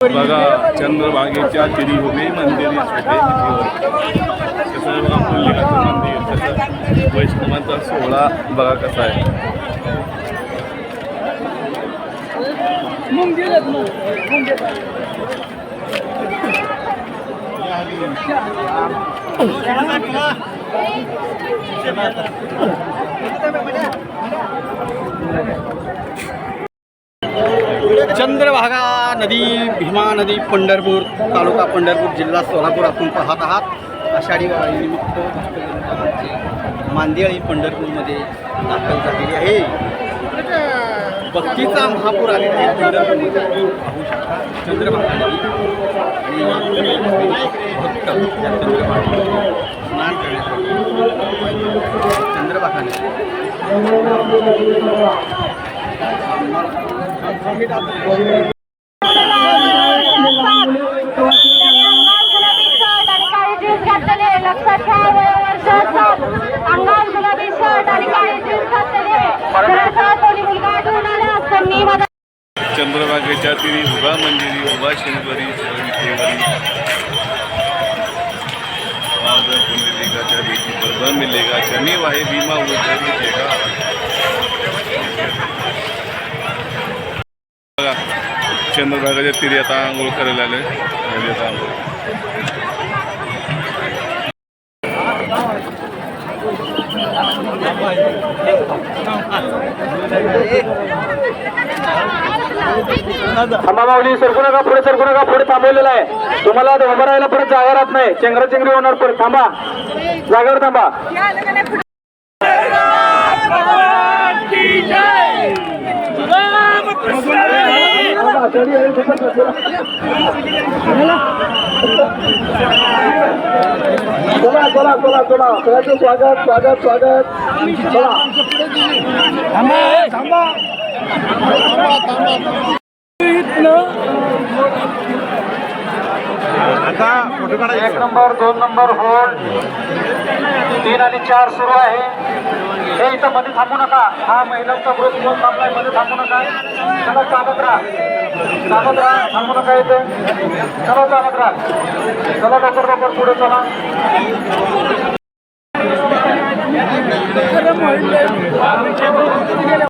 बघा चंद्रभागेच्या तिरी उभे मंदिर छोटे कसं बघा पुल्लिकाचं मंदिर कसं वैष्णवांचा सोहळा बघा कसा आहे चंद्रभागा नदी भीमा नदी पंढरपूर तालुका पंढरपूर जिल्हा सोलापूर आपण पाहत आहात. आषाढी वारीनिमित्त मांदियाळी पंढरपूरमध्ये दाखल झालेली आहे. भक्तीचा महापूर आलेला आहे पंढरपूरमध्ये. पाहू शकता. चंद्रभागा भक्त या स्नान करण्यासाठी चंद्रभागा नदी अंगावर गुलाबी शर्ट आणि काळी जीन्स मुलगा आढळून त्यांनी मदत चंद्रभागेच्या तिरी उभा मंदिरी उभा शनिवारी विठेवरी पुंडलिकाच्या बरोबर मिलेगा. शनी वाहे भीमा उद्या बघा चंद्रभागाच्या तिरी आता आंघोळ करायला आले आता आंघोळ. थांबा माऊली सरकू नका पुढे सरकू नका पुढे थांबवलेला आहे. तुम्हाला आता उभं राहायला परत जागा राहत नाही. चेंगरा चेंगरी होणार परत. थांबा. जागेवर थांबा. चला चला चला चला सगळ्यांचं स्वागत स्वागत स्वागत चला एक नंबर दोन नंबर होल्ड तीन आणि चार सुरू आहे. हे इथं मध्ये थांबू नका. हा महिलांचा ग्रुप घेऊन थांबलाय. मध्ये थांबू नका. चला चालत राहा. चालत राहा. थांबू नका इथे. चला चालत राहा. चला लवकर लवकर पुढे चला.